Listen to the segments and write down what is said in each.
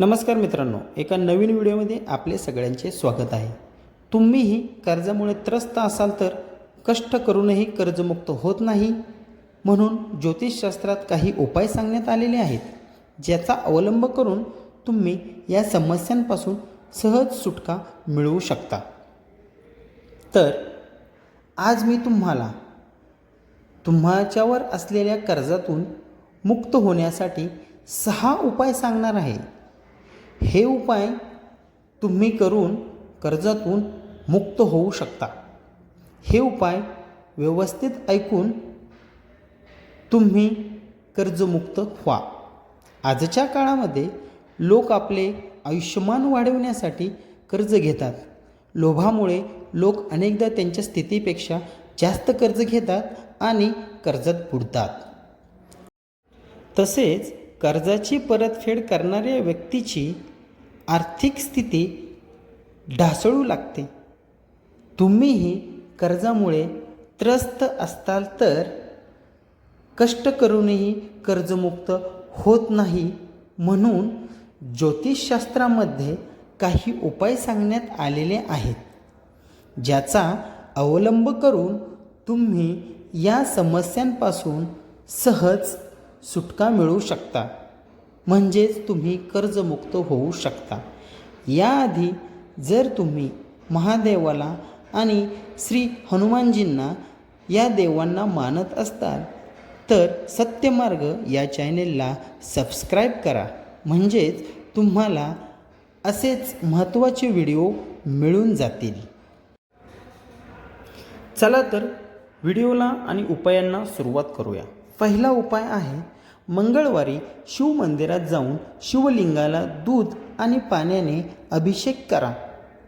नमस्कार मित्रांनो एका नवीन व्हिडिओमध्ये आपले सगळ्यांचे स्वागत आहे. तुम्हीही कर्जामुळे त्रस्त असाल तर कष्ट करूनही कर्जमुक्त होत नाही. म्हणून ज्योतिषशास्त्रात काही उपाय सांगण्यात आलेले आहेत ज्याचा अवलंब करून तुम्ही या समस्यांपासून सहज सुटका मिळवू शकता. तर आज मी तुम्हाला तुम्हाच्यावर असलेल्या कर्जातून मुक्त होण्यासाठी सहा उपाय सांगणार आहे. हे उपाय तुम्ही करून कर्जातून मुक्त होऊ शकता. हे उपाय व्यवस्थित ऐकून तुम्ही कर्जमुक्त व्हा. आजच्या काळामध्ये लोक आपले आयुष्यमान वाढवण्यासाठी कर्ज घेतात. लोभामुळे लोक अनेकदा त्यांच्या स्थितीपेक्षा जास्त कर्ज घेतात आणि कर्जात बुडतात. तसेच कर्जाची परतफेड करणाऱ्या व्यक्तीची आर्थिक स्थिती ढासळू लागते. तुम्हीही कर्जामुळे त्रस्त असताल तर कष्ट करूनही कर्जमुक्त होत नाही म्हणून ज्योतिषशास्त्रामध्ये काही उपाय सांगण्यात आलेले आहेत. ज्याचा अवलंब करून तुम्ही या समस्यांपासून सहज सुटका मिळू शकता. म्हणजेच तुम्ही कर्जमुक्त होऊ शकता. याआधी जर तुम्ही महादेवाला आणि श्री हनुमानजींना या देवांना मानत असताल तर सत्यमार्ग या चॅनेलला सबस्क्राईब करा. म्हणजेच तुम्हाला असेच महत्त्वाचे व्हिडिओ मिळून जातील. चला तर व्हिडिओला आणि उपायांना सुरुवात करूया. पहिला उपाय आहे मंगळवारी शिवमंदिरात जाऊन शिवलिंगाला दूध आणि पाण्याने अभिषेक करा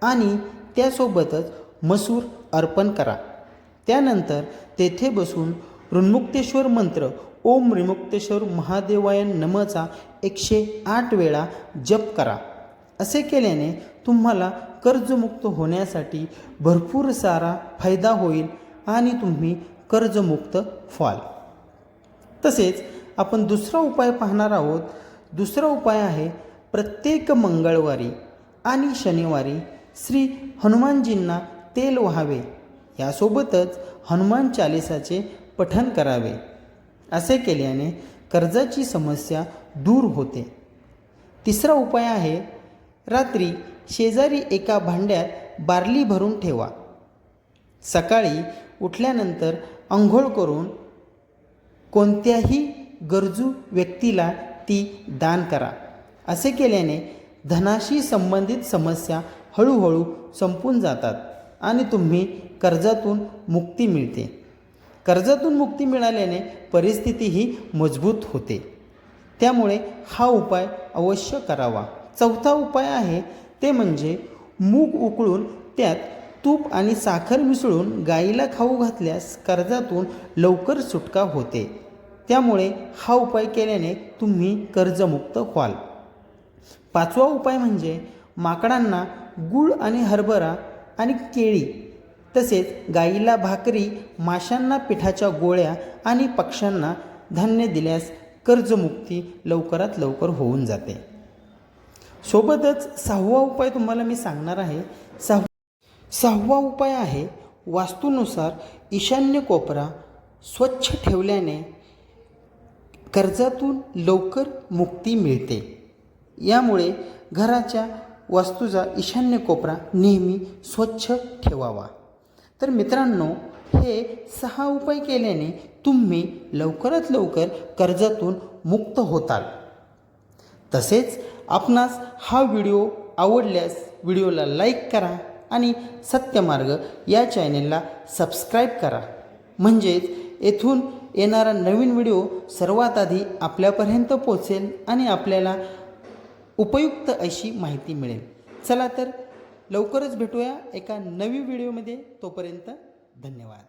आणि त्यासोबतच मसूर अर्पण करा. त्यानंतर तेथे बसून ऋणमुक्तेश्वर मंत्र ओम ऋमुक्तेश्वर महादेवाय नमचा एकशे आठ वेळा जप करा. असे केल्याने तुम्हाला कर्जमुक्त होण्यासाठी भरपूर सारा फायदा होईल आणि तुम्ही कर्जमुक्त व्हाल. तसेच आपण दुसरा उपाय पाहणार आहोत. दुसरा उपाय आहे प्रत्येक मंगळवारी आणि शनिवारी श्री हनुमानजींना तेल व्हावे. यासोबतच हनुमान चालिसाचे पठण करावे. असे केल्याने कर्जाची समस्या दूर होते. तिसरा उपाय आहे रात्री शेजारी एका भांड्यात बारली भरून ठेवा. सकाळी उठल्यानंतर आंघोळ करून कोणत्याही गरजू व्यक्तीला ती दान करा. असे केल्याने धनाशी संबंधित समस्या हळूहळू संपून जातात आणि तुम्ही कर्जातून मुक्ती मिळते. कर्जातून मुक्ती मिळाल्याने परिस्थितीही मजबूत होते. त्यामुळे हा उपाय अवश्य करावा. चौथा उपाय आहे ते म्हणजे मूग उकळून त्यात तूप आणि साखर मिसळून गाईला खाऊ घातल्यास कर्जातून लवकर सुटका होते. त्यामुळे हा उपाय केल्याने तुम्ही कर्जमुक्त व्हाल. पाचवा उपाय म्हणजे माकडांना गूळ आणि हरभरा आणि केळी तसेच गाईला भाकरी माशांना पिठाच्या गोळ्या आणि पक्ष्यांना धान्य दिल्यास कर्जमुक्ती लवकरात लवकर होऊन जाते. सोबतच सहावा उपाय तुम्हाला मी सांगणार आहे. सहा सहावा उपाय आहे वास्तूनुसार ईशान्य कोपरा स्वच्छ ठेवल्याने कर्जातून लवकर मुक्ती मिळते. यामुळे घराच्या वास्तूचा ईशान्य कोपरा नेहमी स्वच्छ ठेवावा. तर मित्रांनो हे सहा उपाय केल्याने तुम्ही लवकरात लवकर कर्जातून मुक्त होताल. तसेच आपणास हा व्हिडिओ आवडल्यास व्हिडिओला लाईक करा आणि सत्यमार्ग या चॅनेलला सबस्क्राईब करा. म्हणजेच येथून येणारा नवीन व्हिडिओ सर्वात आधी आपल्यापर्यंत पोचेल आणि आपल्याला उपयुक्त अशी माहिती मिळेल. चला तर लवकरच भेटूया एका नवी व्हिडिओमध्ये तोपर्यंत धन्यवाद.